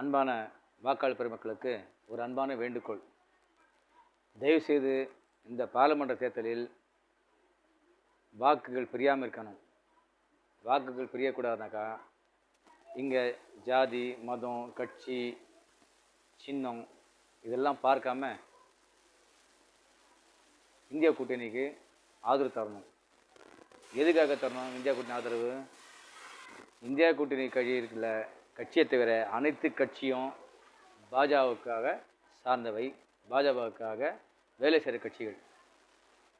அன்பான வாக்காளர் பெருமக்களுக்கு ஒரு அன்பான வேண்டுகோள். தயவுசெய்து இந்த பாராளுமன்ற தேர்தலில் வாக்குகள் பிரியாமல் இருக்கணும். வாக்குகள் பிரியக்கூடாதுனாக்கா இங்கே ஜாதி மதம் கட்சி சின்னம் இதெல்லாம் பார்க்காம இந்தியா கூட்டணிக்கு ஆதரவு தரணும். எதுக்காக தரணும்? இந்தியா கூட்டணி ஆதரவு? இந்தியா கூட்டணி கழி இருக்குல்ல கட்சியை தவிர அனைத்து கட்சியும் பாஜகவுக்காக சார்ந்தவை பாஜகவுக்காக வேலை செய்கிற கட்சிகள்.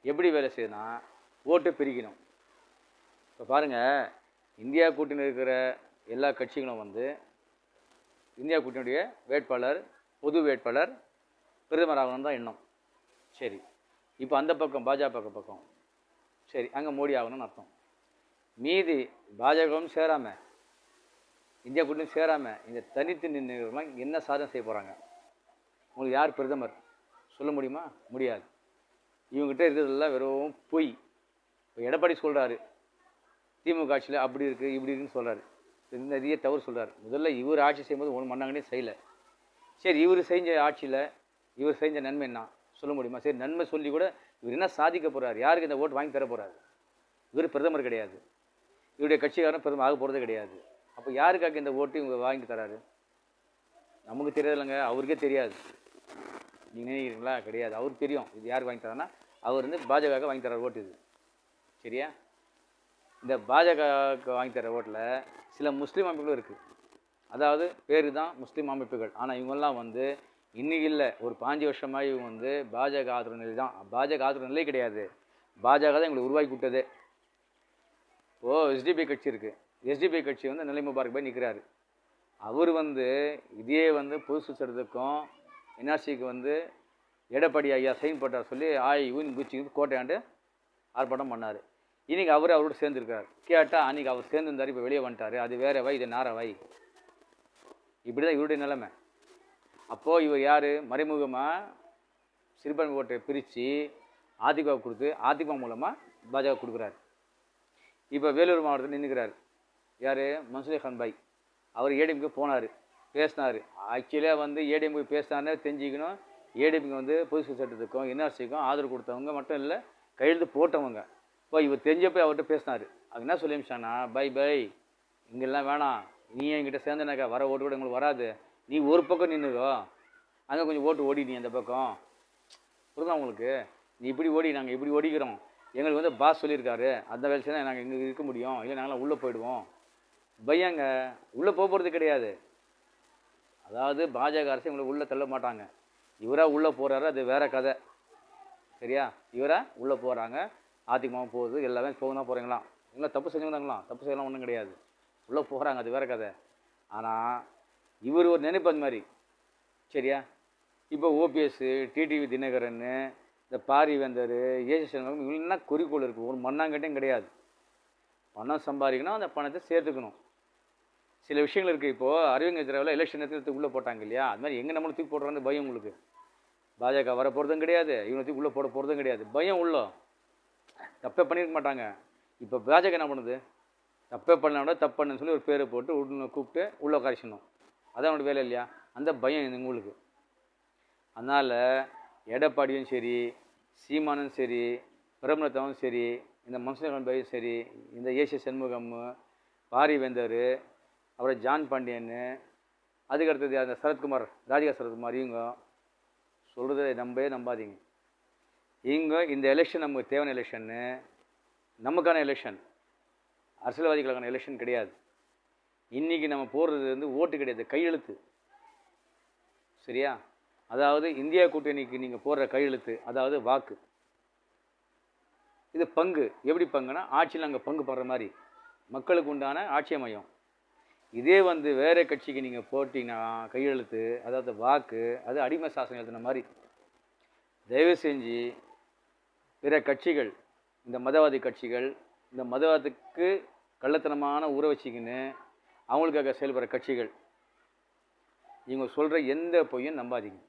எப்படி வேலை செய்யுதுன்னா ஓட்டு பிரிக்கணும். இப்போ பாருங்கள் இந்தியா கூட்டணி இருக்கிற எல்லா கட்சிகளும் வந்து இந்தியா கூட்டணியுடைய வேட்பாளர் பொது வேட்பாளர் பிரதமர் ஆகணும் தான் எண்ணம். சரி இப்போ அந்த பக்கம் பாஜக பக்கம் பக்கம். சரி அங்கே மோடி ஆகணும்னு அர்த்தம். மீதி பாஜகவும் சேராமல் இந்தியா கூட்டணி சேராமல் இந்த தனித்து நின்றுலாம் என்ன சாதனை செய்ய போகிறாங்க உங்களுக்கு யார் பிரதமர்? சொல்ல முடியுமா? முடியாது. இவங்ககிட்ட இருக்கிறதெல்லாம் வெறும் பொய். இப்போ எடப்பாடி சொல்கிறாரு திமுக ஆட்சியில் அப்படி இருக்குது இப்படி இருக்குன்னு சொல்கிறாரு நிறைய தவறு சொல்கிறார் முதல்ல இவர் ஆட்சி செய்யும்போது ஒன்று மண்ணாங்கன்னே செய்யலை. சரி இவர் செஞ்ச ஆட்சியில் இவர் செஞ்ச நன்மை என்ன? சொல்ல முடியுமா? சரி நன்மை சொல்லி கூட இவர் என்ன சாதிக்க போகிறார் யாருக்கு இந்த ஓட்டு வாங்கி தர போகிறாரு இவர் பிரதமர் கிடையாது. இவருடைய கட்சிக்காரன் பிரதமர் ஆக போகிறது கிடையாது. அப்போ யாருக்காக இந்த ஓட்டு இவங்க வாங்கி தராரு? நமக்கு தெரியாதுல்லங்க அவருக்கே தெரியாது. நீங்கள் நினைக்கிறீங்களா? கிடையாது. அவருக்கு தெரியும் இது யாருக்கு வாங்கி தரான்னா அவர் வந்து பாஜகவுக்கு வாங்கி தர ஓட்டு இது. சரியா? இந்த பாஜகவுக்கு வாங்கி தர ஓட்டில் சில முஸ்லீம் அமைப்புகளும் இருக்குது அதாவது பேர் தான் முஸ்லீம் அமைப்புகள். ஆனால் இவங்கெல்லாம் வந்து இன்னைக்கு இல்லை. ஒரு பாஞ்சு வருஷமாக இவங்க வந்து பாஜக ஆதரவு நிலை தான். பாஜக ஆதரவு நிலை கிடையாது. பாஜக தான் எங்களை உருவாக்கி விட்டதே. ஓ எஸ்டிபி கட்சி இருக்குது எஸ்டிபி கட்சி வந்து நிலை முபாரக் போய் நிற்கிறாரு அவர் வந்து இதே வந்து பொது சுத்தத்துக்கும் என்ஆர்சிக்கு வந்து எடப்பாடி ஐயா சைன் போட்டார் சொல்லி ஆய் யூன் குச்சி கோட்டையாண்டு ஆர்ப்பாட்டம் பண்ணார். இன்றைக்கி அவர் அவரோட சேர்ந்துருக்கார் கேட்டால் அன்றைக்கி அவர் சேர்ந்துருந்தார் இப்போ வெளியே வந்துட்டார். அது வேற வை இது நார வை. இப்படி தான் இவருடைய நிலைமை. அப்போது இவர் யார்? மறைமுகமாக சிறுபான்மை ஓட்டை பிரித்து அதிமுக கொடுத்து அதிமுக மூலமாக பாஜக கொடுக்குறாரு. இப்போ வேலூர் மாவட்டத்தில் நின்றுக்கிறார் யார்? மன்சூரி கான் பாய் அவர் ஏடிஎம்க்கு போனார் பேசினார். ஆக்சுவலாக வந்து ஏடிஎம்க்கு பேசினார்னே தெரிஞ்சுக்கணும். ஏடிஎம்க்கு வந்து புதுசு சட்டத்துக்கும் என்ஆர்சிக்கும் ஆதரவு கொடுத்தவங்க மட்டும் இல்லை கையெழுத்து போட்டவங்க. இப்போ இவர் தெரிஞ்சப்போ அவர்கிட்ட பேசினார். அது என்ன சொல்லி பை பை இங்கெல்லாம் வேணாம். நீ என்கிட்ட சேர்ந்தனாக்கா வர ஓட்டு கூட உங்களுக்கு வராது. நீ ஒரு பக்கம் நின்றுக்கோ அங்கே கொஞ்சம் ஓட்டு ஓடி நீ அந்த பக்கம். புரியுதா உங்களுக்கு? நீ இப்படி ஓடி நாங்கள் இப்படி ஓடிக்கிறோம். எங்களுக்கு வந்து பாஸ் சொல்லியிருக்காரு. அந்த வேலை செய்தால் நாங்கள் இங்கே இருக்க முடியும். இல்லை நாங்களாம் உள்ளே போயிடுவோம். பையங்க உள்ளே போக போகிறது கிடையாது. அதாவது பாஜக அரசு இவங்களை உள்ளே தள்ள மாட்டாங்க. இவராக உள்ளே போகிறாரு அது வேற கதை. சரியா? இவராக உள்ளே போகிறாங்க அதிமுக போகுது எல்லாமே போக தான் போகிறீங்களாம் இவங்க தப்பு செஞ்சவங்களாம் தப்பு செய்யலாம் ஒன்றும் கிடையாது. உள்ளே போகிறாங்க அது வேற கதை. ஆனால் இவர் ஒரு நினைப்பு அந்த மாதிரி. சரியா? இப்போ ஓபிஎஸ்ஸு டிடிவி தினகரன் இந்த பாரிவேந்தர் ஏசி சண்முகம் என்ன குறிக்கோள் இருக்குது ஒரு மண்ணாங்கட்டையும் கிடையாது. பணம் சம்பாதிக்கணும் அந்த பணத்தை சேர்த்துக்கணும். சில விஷயங்கள் இருக்குது இப்போது அரவிந்த் திராவில் எலெக்ஷன் நேரத்தில் உள்ளே போட்டாங்க இல்லையா? அது மாதிரி எங்கே நம்மளும் தூக்கி போடுறான்னு பயம் உங்களுக்கு? பாஜக வர போகிறதும் கிடையாது. இவனை தூக்கி உள்ளே போட போகிறதும் கிடையாது. பயம் உள்ள. தப்பே பண்ணியிருக்க மாட்டாங்க. இப்போ பாஜக என்ன பண்ணுது? தப்பே பண்ணாட தப்பு பண்ணுன்னு சொல்லி ஒரு பேரை போட்டு உள்ள கூப்பிட்டு உள்ளே உட்காரிச்சணும் அதான் அவனோட வேலை இல்லையா? அந்த பயம் உங்களுக்கு. அதனால் எடப்பாடியும் சரி சீமானும் சரி பிரபலத்தவும் சரி இந்த மன்சூர் பையும் சரி இந்த ஏசிய சண்முகம் பாரிவேந்தர் அப்புறம் ஜான் பாண்டியன் அதுக்கடுத்தது அந்த சரத்குமார் ராதிகா சரத்குமார் இவங்க. சொல்கிறத நம்பவே நம்பாதீங்க. இவங்க இந்த எலெக்ஷன் நமக்கு தேவையான எலெக்ஷன்னு நமக்கான எலெக்ஷன் அரசியல்வாதிகளுக்கான எலெக்ஷன் கிடையாது. இன்றைக்கி நம்ம போடுறது வந்து ஓட்டு கிடையாது கையெழுத்து. சரியா? அதாவது இந்தியா கூட்டணிக்கு நீங்கள் போடுற கையெழுத்து அதாவது வாக்கு. இது பங்கு. எப்படி பங்குனா ஆட்சியில் அங்கே பங்கு போடுற மாதிரி. மக்களுக்கு உண்டான ஆட்சி மையம் இதே வந்து வேறு கட்சிக்கு நீங்கள் போட்டிங்கன்னா கையெழுத்து அதாவது வாக்கு அது அடிமை சாசனம் எழுதின மாதிரி. தயவு செஞ்சு பிற கட்சிகள் இந்த மதவாதி கட்சிகள் இந்த மதவாதத்துக்கு கள்ளத்தனமான ஊற வச்சிக்கின்னு அவங்களுக்காக செயல்படுற கட்சிகள் இவங்க சொல்கிற எந்த பொய்யும் நம்பாதீங்க.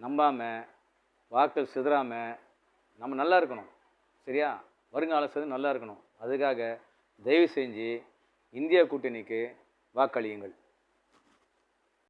நம்பாமல் வாக்கள் சிதறாமல் நம்ம நல்லா இருக்கணும் சரியா? வருங்கால சிதற நல்லா இருக்கணும். அதுக்காக தயவு செஞ்சு இந்தியா கூட்டணிக்கு வாக்களியுங்கள்.